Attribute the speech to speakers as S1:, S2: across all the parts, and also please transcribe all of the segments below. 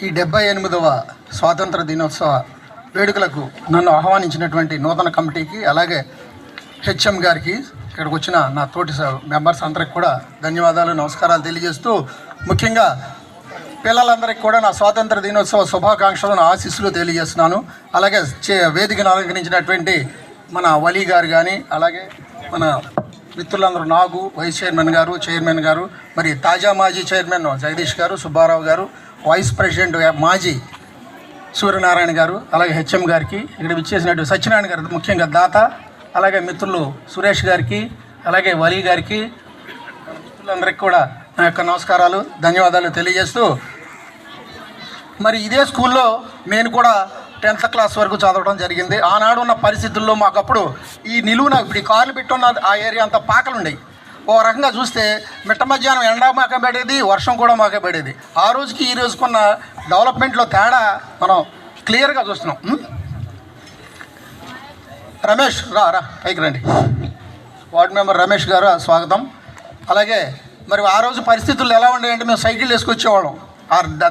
S1: ఈ డెబ్బై ఎనిమిదవ స్వాతంత్ర దినోత్సవ వేడుకలకు నన్ను ఆహ్వానించినటువంటి నూతన కమిటీకి అలాగే హెచ్ఎం గారికి ఇక్కడికి వచ్చిన నా తోటి స- మెంబర్స్ అందరికి కూడా ధన్యవాదాలు నమస్కారాలు తెలియజేస్తూ ముఖ్యంగా పిల్లలందరికీ కూడా నా స్వాతంత్ర దినోత్సవ శుభాకాంక్షలను ఆశీస్సులు తెలియజేస్తున్నాను. అలాగే చే- వేదికను అలంకరించినటువంటి మన వలీ గారు కానీ అలాగే మన మిత్రులందరూ Nagu vice chairman garu chairman garu మరి తాజా మాజీ చైర్మన్ జగదీష్ గారు సుబ్బారావు గారు వైస్ ప్రెసిడెంట్ మాజీ సూర్యనారాయణ గారు అలాగే హెచ్ఎం గారికి ఇక్కడ విచ్చేసినట్టు సత్యనారాయణ గారు ముఖ్యంగా దాత అలాగే మిత్రులు సురేష్ గారికి అలాగే వలి గారికి మిత్రులందరికీ కూడా నా యొక్క నమస్కారాలు ధన్యవాదాలు తెలియజేస్తూ మరి ఇదే స్కూల్లో నేను కూడా టెన్త్ క్లాస్ వరకు చదవడం జరిగింది. ఆనాడు ఉన్న పరిస్థితుల్లో మాకు అప్పుడు ఈ నిలువున ఇప్పుడు ఈ కార్లు పెట్టున్న ఆ ఏరియా అంతా పాకలు ఉండేవి ఓ రకంగా చూస్తే మిట్ట మధ్యాహ్నం ఎండా మాకే పడేది వర్షం కూడా మాకే పడేది. ఆ రోజుకి ఈ రోజుకున్న డెవలప్మెంట్లో తేడా మనం క్లియర్గా చూస్తున్నాం. రమేష్ రా రా పైకి రండి. వార్డు మెంబర్ రమేష్ గారు స్వాగతం. అలాగే మరి ఆ రోజు పరిస్థితులు ఎలా ఉండేయంటే మేము సైకిల్ వేసుకొచ్చేవాళ్ళం.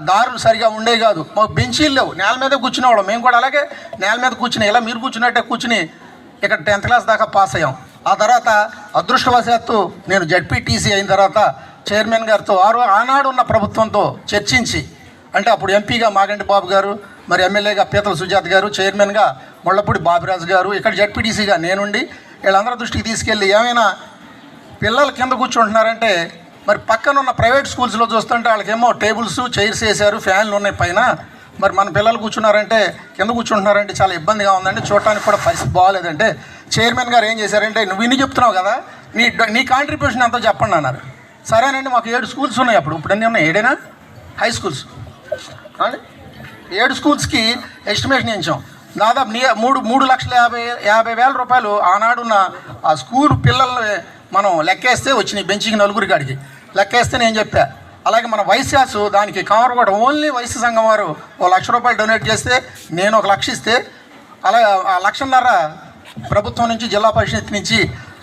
S1: దారులు సరిగా ఉండేవి కాదు. మాకు బెంచీలు లేవు. నేల మీద కూర్చునేవాళ్ళం మేము కూడా అలాగే నేల మీద కూర్చుని ఇలా మీరు కూర్చున్నట్టే కూర్చుని ఇక్కడ టెన్త్ క్లాస్ దాకా పాస్ అయ్యాం. ఆ తర్వాత అదృష్టవశాత్తు నేను జడ్పీటీసీ అయిన తర్వాత చైర్మన్ గారితో ఆరు ఆనాడు ఉన్న ప్రభుత్వంతో చర్చించి అంటే అప్పుడు ఎంపీగా మాగంటి బాబు గారు మరి ఎమ్మెల్యేగా పీతల సుజాత గారు చైర్మన్గా ముళ్ళపూడి బాబిరాజు గారు ఇక్కడ జడ్పీటీసీగా నేనుండి వీళ్ళందరి దృష్టికి తీసుకెళ్ళి ఏమైనా పిల్లలు కింద కూర్చుంటున్నారంటే మరి పక్కన ఉన్న ప్రైవేట్ స్కూల్స్లో చూస్తుంటే వాళ్ళకేమో టేబుల్స్ చైర్స్ వేసారు ఫ్యాన్లు ఉన్నాయి పైన. మరి మన పిల్లలు కూర్చున్నారంటే కింద కూర్చుంటున్నారంటే చాలా ఇబ్బందిగా ఉందండి. చూడటానికి కూడా పరిస్థితి బాగాలేదంటే చైర్మన్ గారు ఏం చేశారంటే నువ్వు ఇన్ని చెప్తున్నావు కదా నీ నీ కాంట్రిబ్యూషన్ ఎంతో చెప్పండి అన్నారు. సరేనండి మాకు ఏడు స్కూల్స్ ఉన్నాయి అప్పుడు. ఇప్పుడు అన్నీ ఉన్నాయి ఏడేనా? హై స్కూల్స్ ఏడు స్కూల్స్కి ఎస్టిమేషన్ ఇచ్చాం దాదాపు నీ మూడు మూడు లక్షల యాభై యాభై వేల రూపాయలు ఆనాడున్న ఆ స్కూల్ పిల్లల్ని మనం లెక్కేస్తే వచ్చినాయి బెంచికి నలుగురి కాడికి లెక్కేస్తే నేను చెప్పా. అలాగే మన వైశ్యాస్ దానికి కవర్ కూడా ఓన్లీ వైశ్య సంఘం వారు ఓ లక్ష రూపాయలు డొనేట్ చేస్తే నేను ఒక లక్ష ఇస్తే అలాగే ఆ లక్షన్నర ప్రభుత్వం నుంచి జిల్లా పరిషత్ నుంచి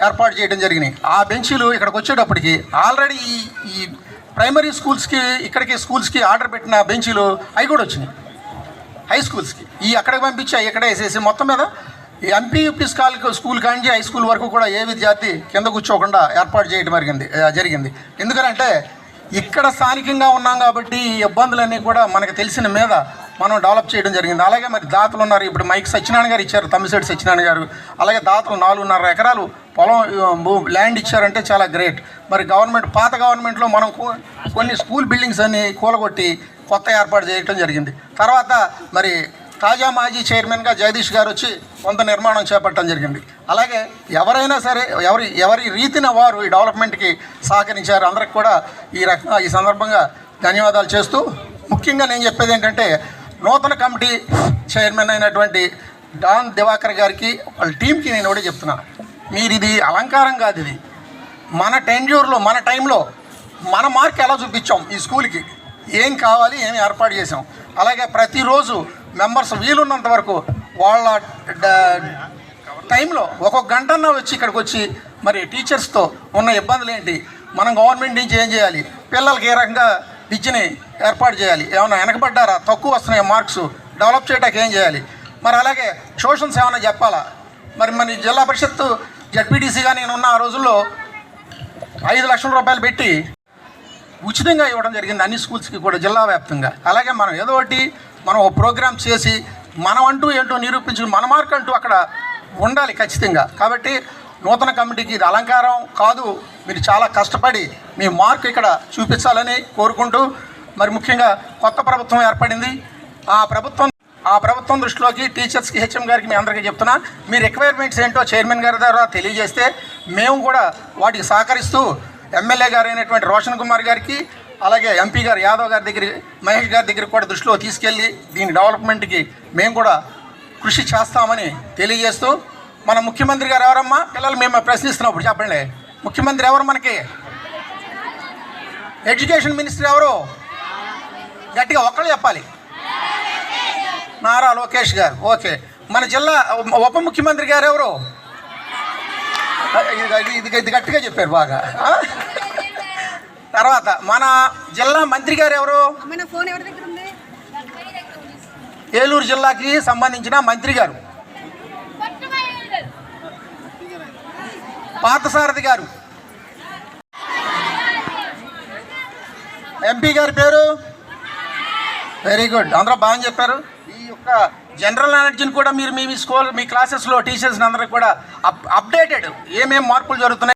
S1: ఏర్పాటు చేయడం జరిగినాయి ఆ బెంచీలు ఇక్కడికి వచ్చేటప్పటికి ఆల్రెడీ ఈ ఈ ప్రైమరీ స్కూల్స్కి ఇక్కడికి స్కూల్స్కి ఆర్డర్ పెట్టిన బెంచీలు అవి కూడా వచ్చినాయి. హై స్కూల్స్కి. ఈ అక్కడికి పంపించి ఇక్కడే వేసేసి మొత్తం మీద ఈ ఎంపీ యూపీ స్కాల్ స్కూల్ కాంచి హై స్కూల్ వరకు కూడా ఏ విద్యార్థి కింద కూర్చోకుండా ఏర్పాటు చేయడం జరిగింది జరిగింది. ఎందుకంటే ఇక్కడ స్థానికంగా ఉన్నాం కాబట్టి ఈ ఇబ్బందులన్నీ కూడా మనకు తెలిసిన మీద మనం డెవలప్ చేయడం జరిగింది. అలాగే మరి దాతలు ఉన్నారు. ఇప్పుడు మైక్ సత్యనారాయణ గారు ఇచ్చారు తమ్మిశెట్టి సత్యనారాయణ గారు. అలాగే దాతలు నాలుగున్నర ఎకరాలు పొలం భూ- ల్యాండ్ ఇచ్చారంటే చాలా గ్రేట్ మరి గవర్నమెంట్ పాత గవర్నమెంట్లో మనం కొన్ని స్కూల్ బిల్డింగ్స్ అన్ని కూలగొట్టి కొత్త ఏర్పాటు చేయడం జరిగింది. తర్వాత మరి తాజా మాజీ చైర్మన్గా జగదీష్ గారు వచ్చి కొంత నిర్మాణం చేపట్టడం జరిగింది. అలాగే ఎవరైనా సరే ఎవరి ఎవరి రీతిన వారు ఈ డెవలప్మెంట్కి సహకరించారు. అందరికి కూడా ఈ రకంగా ఈ సందర్భంగా ధన్యవాదాలు చేస్తూ ముఖ్యంగా నేను చెప్పేది ఏంటంటే నూతన కమిటీ చైర్మన్ అయినటువంటి డాన్ దివాకర్ గారికి వాళ్ళ టీంకి నేను కూడా చెప్తున్నాను. మీరు ఇది అలంకారం కాదు ఇది. మన టెన్యూర్లో మన టైంలో మన మార్క్ ఎలా చూపించాం ఈ స్కూల్కి? ఏం కావాలి ఏం ఏర్పాటు చేసాం? అలాగే ప్రతిరోజు మెంబర్స్ వీలున్నంత వరకు వాళ్ళ టైంలో ఒక్కొక్క గంటన్నా వచ్చి ఇక్కడికి వచ్చి మరి టీచర్స్తో ఉన్న ఇబ్బందులు ఏంటి? మనం గవర్నమెంట్ నుంచి ఏం చేయాలి? పిల్లలకి ఏ రకంగా విద్యని ఏర్పాటు చేయాలి? ఏమైనా వెనకబడ్డారా? తక్కువ వస్తున్నాయి మార్క్స్? డెవలప్ చేయడానికి ఏం చేయాలి? మరి అలాగే ట్యూషన్స్ ఏమైనా చెప్పాలా? మరి మన జిల్లా పరిషత్ జడ్పీటీసీగా నేనున్న ఆ రోజుల్లో ఐదు లక్షల రూపాయలు పెట్టి ఉచితంగా ఇవ్వడం జరిగింది అన్ని స్కూల్స్కి కూడా జిల్లా వ్యాప్తంగా. అలాగే మనం ఏదో ఒకటి మనం ఓ ప్రోగ్రామ్ చేసి మనం అంటూ ఏంటో నిరూపించుకుని మన మార్క్ అంటూ అక్కడ ఉండాలి ఖచ్చితంగా. కాబట్టి నూతన కమిటీకి ఇది అలంకారం కాదు. మీరు చాలా కష్టపడి మీ మార్క్ ఇక్కడ చూపించాలని కోరుకుంటూ మరి ముఖ్యంగా కొత్త ప్రభుత్వం ఏర్పడింది. ఆ ప్రభుత్వం ఆ ప్రభుత్వం దృష్టిలోకి టీచర్స్కి హెచ్ఎం గారికి మీ అందరికీ చెప్తున్నా. మీ రిక్వైర్మెంట్స్ ఏంటో చైర్మన్ గారి ద్వారా తెలియజేస్తే మేము కూడా వాటికి సహకరిస్తూ ఎమ్మెల్యే గారు అయినటువంటి రోషన్ కుమార్ గారికి అలాగే ఎంపీ గారు యాదవ్ గారి దగ్గర మహేష్ గారి దగ్గర కూడా దృష్టిలో తీసుకెళ్ళి దీని డెవలప్మెంట్కి మేము కూడా కృషి చేస్తామని తెలియజేస్తూ మన ముఖ్యమంత్రి గారు ఎవరమ్మా? పిల్లలు మేము ప్రశ్నిస్తున్నప్పుడు చెప్పండి. ముఖ్యమంత్రి ఎవరు మనకి? ఎడ్యుకేషన్ మినిస్టర్ ఎవరు? గట్టిగా ఒక్కళ్ళు చెప్పాలి. నారా లోకేష్ గారు ఓకే. మన జిల్లా ఉప ముఖ్యమంత్రి గారు ఎవరు? ఇది ఇది గట్టిగా చెప్పారు బాగా. తర్వాత మన జిల్లా మంత్రి గారు ఎవరు? ఏలూరు జిల్లాకి సంబంధించిన మంత్రి గారు. పార్థసారథి గారు. ఎంపీ గారి పేరు? వెరీ గుడ్ అందరూ బాగా చెప్పారు. ఈ యొక్క జనరల్ నాలెడ్జ్ని కూడా మీరు మీ స్కూల్ మీ క్లాసెస్లో టీచర్స్ అందరికి కూడా అప్ అప్డేటెడ్ ఏమేం మార్పులు జరుగుతున్నాయి?